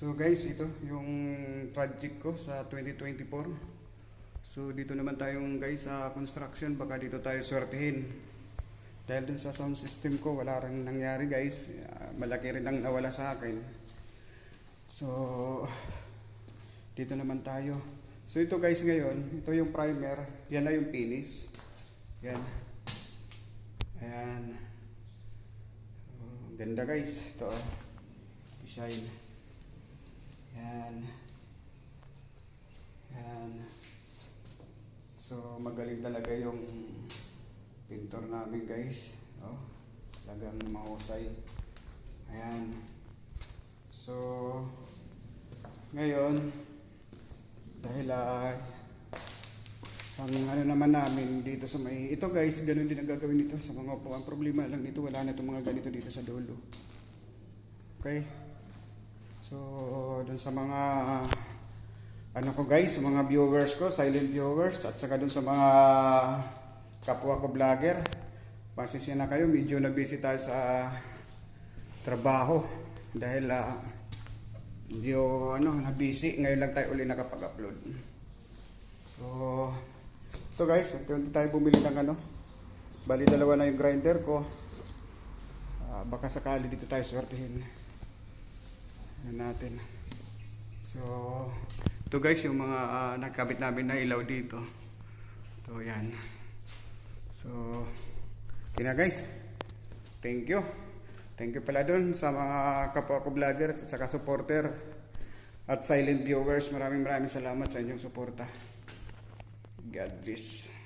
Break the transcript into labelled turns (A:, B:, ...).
A: So guys, ito yung project ko sa 2024. So dito naman tayong guys sa construction, baka dito tayo swertihin. Dahil dun sa sound system ko, wala rin nangyari guys. Ah, malaki rin ang nawala sa akin. So, dito naman tayo. So ito guys ngayon, ito yung primer, yan na yung finish. Yan. Ayan. Oh, ganda guys, ito oh. Design. Yan. Yan. So magaling talaga yung pintor namin guys. Oh, talagang mahusay. Ayan. So, ngayon, dahil ah, ang ano naman namin dito sa may, ito guys, ganun din ang gagawin nito sa mga upo. Ang problema lang dito, wala na itong mga ganito dito sa dulo. Okay? So, dun sa mga, ano ko guys, mga viewers ko, silent viewers, at saka dun sa mga kapwa ko vlogger, pasensya na kayo, medyo na-busy tayo sa trabaho. Dahil, ah, medyo, ano, na-busy. Ngayon lang tayo uli nakapag-upload. So, ito guys, ito tayo bumili ng ano. Bali dalawa na yung grinder ko. Ah, baka sakali dito tayo swertihin. Ano natin. So, ito guys yung mga ah, nakabit namin na ilaw dito. Ito yan. So, kina guys. Thank you. Thank you pala dun sa mga kapwa ko vloggers at saka supporter at silent viewers. Maraming maraming salamat sa inyong suporta. God bless.